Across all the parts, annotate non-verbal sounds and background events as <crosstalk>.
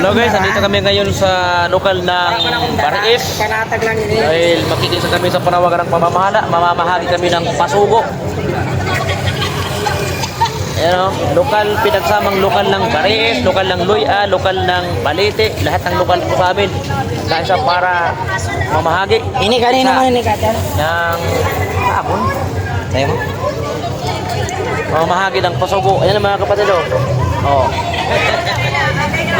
Hello guys, nandito kami ngayon sa lokal ng Baris. Dahil makikisa kami sa panawagan ng pamamahala, mamamahagi kami ng pasugo. Ayan o, lokal, pinagsamang lokal ng Baris, lokal ng Luya, lokal ng Balete, lahat ng lokal po sa amin. Dahil sa para mamahagi Ini kanina mo ini katan. ng hapon. Tayo mo? Mamahagi ng pasugo. Ayan mga kapatid o. Oh. <laughs>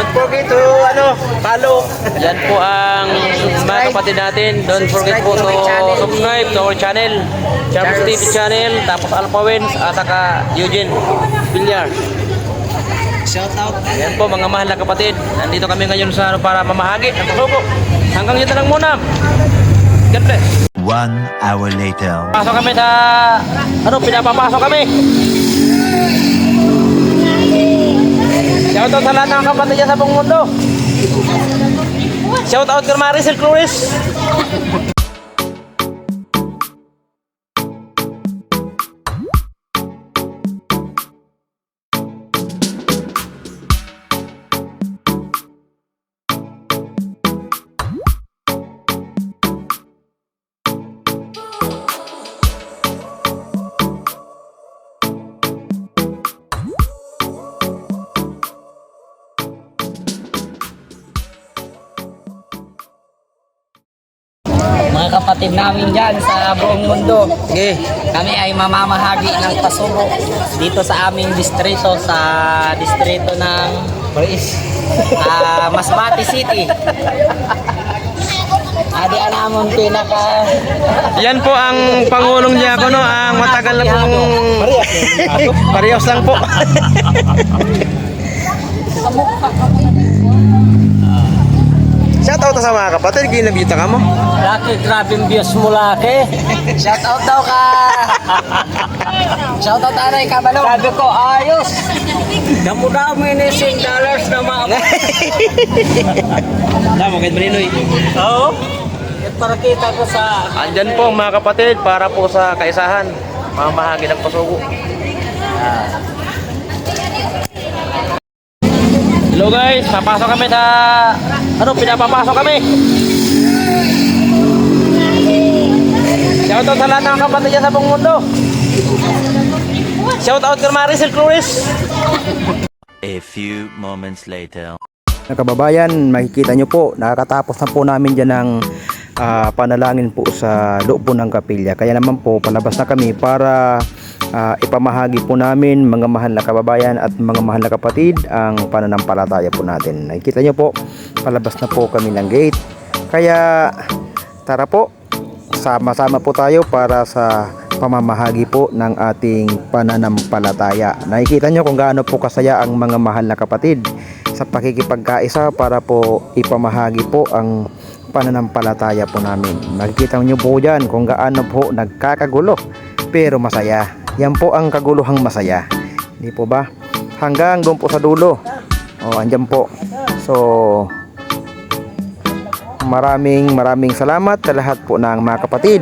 Don't forget to ano, follow. Yan po ang mga kapatid natin. Don't forget po to subscribe to our channel. Charles TV channel, tapos Alpha Wins, at saka Eugene Villar. Shout out. Yan po mga mahal na kapatid. Nandito kami ngayon sa ano, para mamahagi ng pasuko. Hanggang dito lang muna. God bless. One hour later. Pasok kami sa ano, pinapapasok kami. Sa lahat ng kapatid dyan sa buong mundo. Shoutout kay Maricel Cruz. Mga kapatid namin dyan sa buong mundo. Sige. Kami ay mamamahagi ng pasubo dito sa aming distrito sa distrito ng Paris. Ah, Masbate City. Adi anamon pinaka Yan po ang Pangulong Diakono, ang matagal na pong... Parehas lang po. Shoutout sa mga kapatid, ginabita ka mo. Laki, grabing views mo laki. <laughs> Shout out daw ka. Shout out aray ka balong. Sabi ko, ayos. Damo-damo ini sing dollars na mga <laughs> Tama, kahit Marinoy. Oo. At para kita ko sa Andyan po mga kapatid para po sa kaisahan. Mamahagi ng pasugo. Hello guys, papasok kami sa ano, pinapapasok kami. Shoutout sa lahat ng kapatid sa buong mundo. Shoutout kay Maricel Cruz. A few moments later. kababayan, makikita nyo po, nakakatapos na po namin dyan ng ah, panalangin po sa loob po ng kapilya. Kaya naman po, palabas na kami para ah, ipamahagi po namin mga mahal na kababayan at mga mahal na kapatid ang pananampalataya po natin. Nakikita nyo po, palabas na po kami ng gate. Kaya tara po, sama-sama po tayo para sa pamamahagi po ng ating pananampalataya. Nakikita nyo kung gaano po kasaya ang mga mahal na kapatid sa pakikipagkaisa para po ipamahagi po ang pananampalataya po namin. Makikita nyo po dyan kung gaano po nagkakagulo pero masaya. Yan po ang kaguluhang masaya. Hindi po ba? Hanggang doon po sa dulo. O, andyan po. So, maraming maraming salamat sa lahat po ng mga kapatid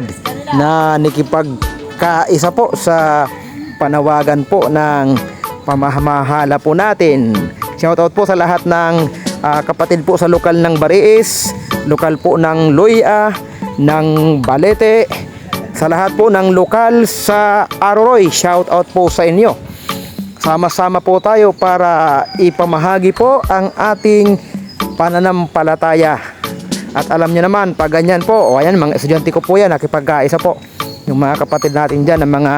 na nakipagkaisa po sa panawagan po ng pamamahala po natin. Shoutout po sa lahat ng ah, kapatid po sa lokal ng Bariis, lokal po ng Luya, ng Balete, sa lahat po ng lokal sa Aroroy. Shoutout po sa inyo. Sama-sama po tayo para ipamahagi po ang ating pananampalataya. At alam niyo naman, pag ganyan po, o ayan, mga estudyante ko po yan, nakipagkaisa po. Yung mga kapatid natin dyan, ng mga,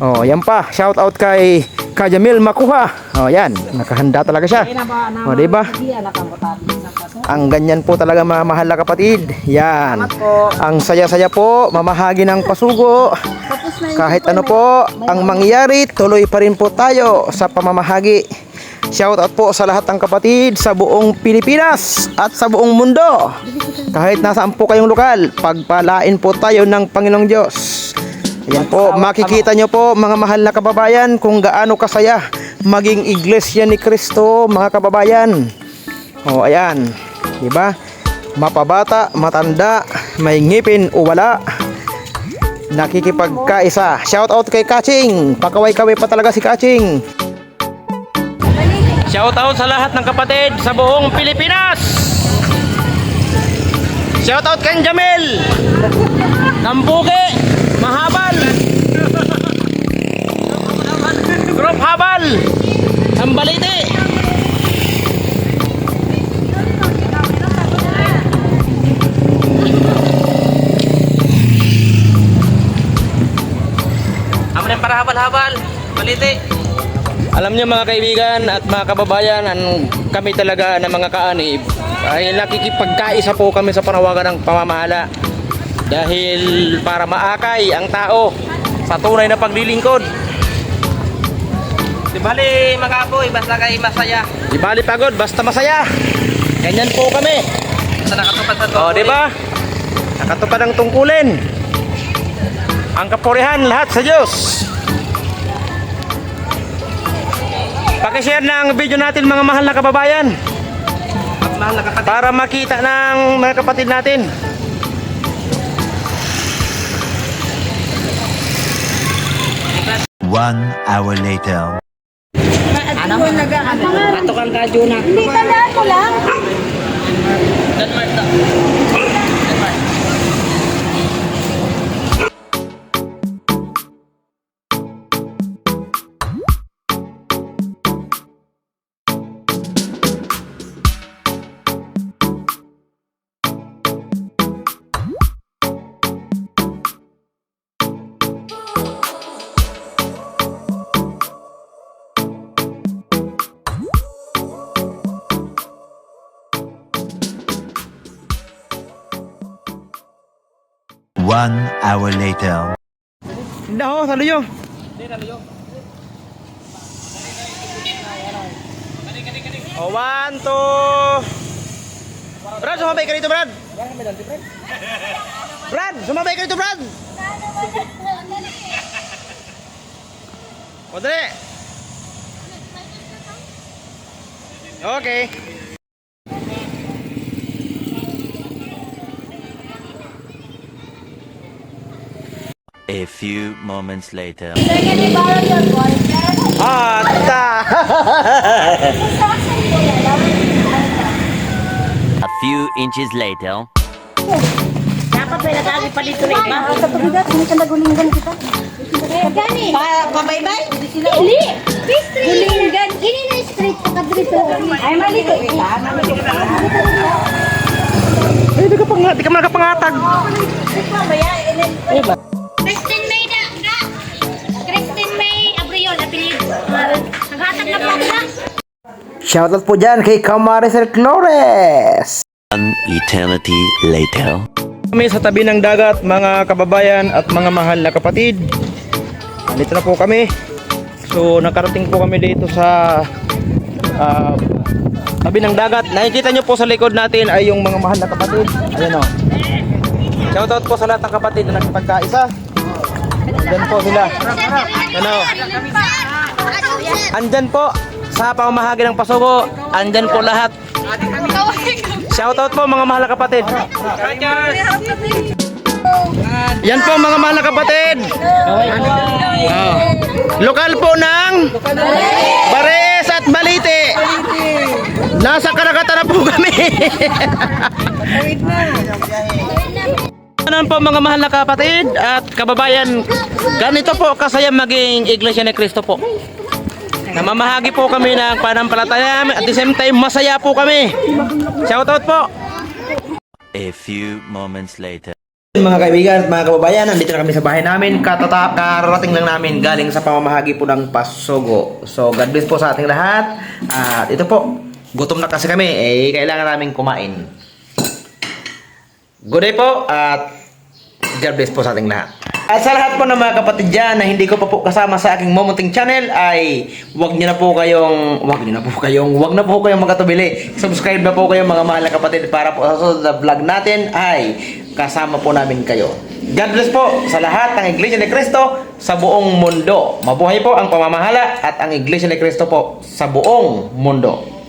oh, yan pa, shout out kay Kajamil Makuha. O yan, nakahanda talaga siya. O, diba? Ang ganyan po talaga mga mahal na kapatid. Yan. Ang saya-saya po, mamahagi ng pasugo. Kahit ano po ang mangyayari, tuloy pa rin po tayo sa pamamahagi. Shout out po sa lahat ng kapatid sa buong Pilipinas at sa buong mundo. Kahit nasaan po kayong lokal, pagpalain po tayo ng Panginoong Diyos. Ayan po, makikita nyo po mga mahal na kababayan kung gaano kasaya maging iglesia ni Kristo mga kababayan. O ayan, di ba? Mapabata, matanda, may ngipin o wala. Nakikipagkaisa. Shout out kay Kaching. Pakaway-kaway pa talaga si Kaching. Shoutout sa lahat ng kapatid sa buong Pilipinas. Shoutout kay Jamel. Nambuke. Mahabal. Group Habal. Sambalite. Amo na para habal-habal. Balite. Alam niyo mga kaibigan at mga kababayan, ang kami talaga na mga kaanib ay nakikipagkaisa po kami sa panawagan ng pamamahala dahil para maakay ang tao sa tunay na paglilingkod. Di bali mga apoy, basta kayo masaya. Di bali pagod, basta masaya. Ganyan po kami. Basta nakatupad sa O, di ba? Nakatupad ang tungkulin. Ang kapurihan lahat sa Diyos. Pakishare ng video natin mga mahal na kababayan At mahal na kapatid. para makita ng mga kapatid natin. One hour later. Ano? Ato kang kadyo na. Hindi ka na ako lang. Denmark to. One hour later. Hindi ho, sa luyo. O, one, two. Brad, sumabay ka dito, Brad. Brad, sumabay ka dito, Brad. O, dali. Okay. A few moments later. Sige, di ba yung boyfriend? Ata. A few inches later. Dapat may nag-agi pa dito rin ba? Sa tubigat, hindi ka nagulinggan kita. Gani? Pa, pabaybay? Dili! Gulinggan. Ini na straight pa ka dito. Ay, mali ko. Eh, di ka pang, di ka man nakapangatag. Christine Shoutout po dyan kay Kamarisel Flores. One eternity later. Kami sa tabi ng dagat, mga kababayan at mga mahal na kapatid. Dito na po kami. So, nakarating po kami dito sa ah, tabi ng dagat. Nakikita nyo po sa likod natin ay yung mga mahal na kapatid. Ayan o. Shoutout po sa lahat ng kapatid na nakipagkaisa. Andyan po sila. Ano? Andyan po sa pamamahagi ng pasubo. Andyan po lahat. Shoutout po mga mahal na kapatid. Yan po mga mahal na kapatid. Oh. Lokal po ng Bares at Balite. Nasa karagatan na po kami. Ano po mga mahal na kapatid at kababayan, ganito po kasaya maging Iglesia ni Cristo po. Namamahagi po kami ng panampalataya at the same time masaya po kami. Shoutout po. A few moments later. Mga kaibigan at mga kababayan, nandito na kami sa bahay namin. Katata kararating lang namin galing sa pamamahagi po ng Pasogo. So, God bless po sa ating lahat. At ito po, gutom na kasi kami. Eh, kailangan namin kumain. Good day po at God bless po sa ating lahat. At sa lahat po ng mga kapatid dyan na hindi ko pa po kasama sa aking Momunting channel ay wag niyo na po kayong wag niyo na po kayong wag na po kayong magkatubili. Subscribe na po kayo mga mahal na kapatid para po sa na vlog natin ay kasama po namin kayo. God bless po sa lahat ng Iglesia ni Cristo sa buong mundo. Mabuhay po ang pamamahala at ang Iglesia ni Cristo po sa buong mundo.